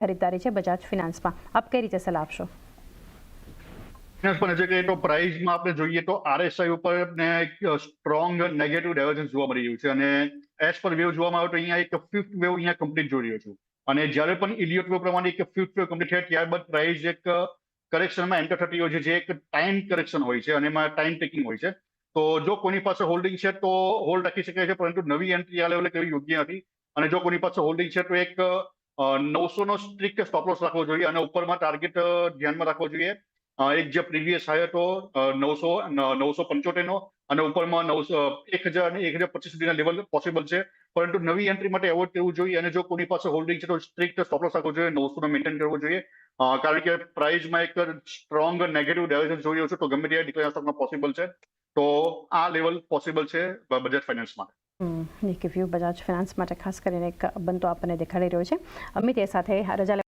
ખરીદદારી છે બજાજ ફિનાન્સમાં. આપ કઈ રીતે સલાહ આપશો? પણ કે તો પ્રાઇઝમાં આપણે જોઈએ તો આરએસઆઈ ઉપર ને સ્ટ્રોંગ નેગેટિવ ડાયવર્જન્સ જોવા મળી રહ્યું છે. અને એસ પર વેવ જોવામાં આવે તો અહીંયા એક ફિફ્થ વેવ અહીંયા કમ્પ્લીટ જોઈ રહ્યો છું. અને જ્યારે પણ ઇલિયોટ વેવ પ્રમાણે એક ફિફ્થ વેવ કમ્પ્લીટ થાય, ત્યારબાદ પ્રાઇસ એક કરેક્શનમાં એન્ટર થતી હોય છે, જે એક ટાઈમ કરેક્શન હોય છે, અને એમાં ટાઈમ ટેકિંગ હોય છે. તો જો કોની પાસે હોલ્ડિંગ છે, તો હોલ્ડ રાખી શકાય છે, પરંતુ નવી એન્ટ્રી આ લેવલે કરવી યોગ્ય નથી. અને જો કોની પાસે હોલ્ડિંગ છે, તો એક નવસો નો સ્ટ્રિક્ટ સ્ટોપ લોસ રાખવો જોઈએ અને ઉપરમાં ટાર્ગેટ ધ્યાનમાં રાખવો જોઈએ. એક જે પ્રીવિયસ હાઈ હતો નવસો નવસો પંચોતેર નો અને ઉપરમાં નવસો એક હજાર અને એક હજાર પચીસ સુધીના લેવલ પોસિબલ છે. પરંતુ નવી એન્ટ્રી માટે એવોર્ડ કરવું જોઈએ અને જો કોની પાસે હોલ્ડિંગ છે તો સ્ટ્રિક્ટ સ્ટોપ લોસ રાખવો જોઈએ નવસો નો મેન્ટેન કરવો જોઈએ. કારણ કે પ્રાઇઝમાં એક સ્ટ્રોંગ નેગેટિવ ડાયરેક્શન જોઈ રહ્યો છું તો ગમે ત્યારે ડિક્લેર પોસિબલ છે. તો આ લેવલ પોસિબલ છે બજાજ ફાઇનાન્સમાં નિકી વ્યૂ બજાજ ફિનાન્સ માટે ખાસ કરીને એક બનતો આપણને દેખાડી રહ્યો છે. અમિત, એ સાથે રજા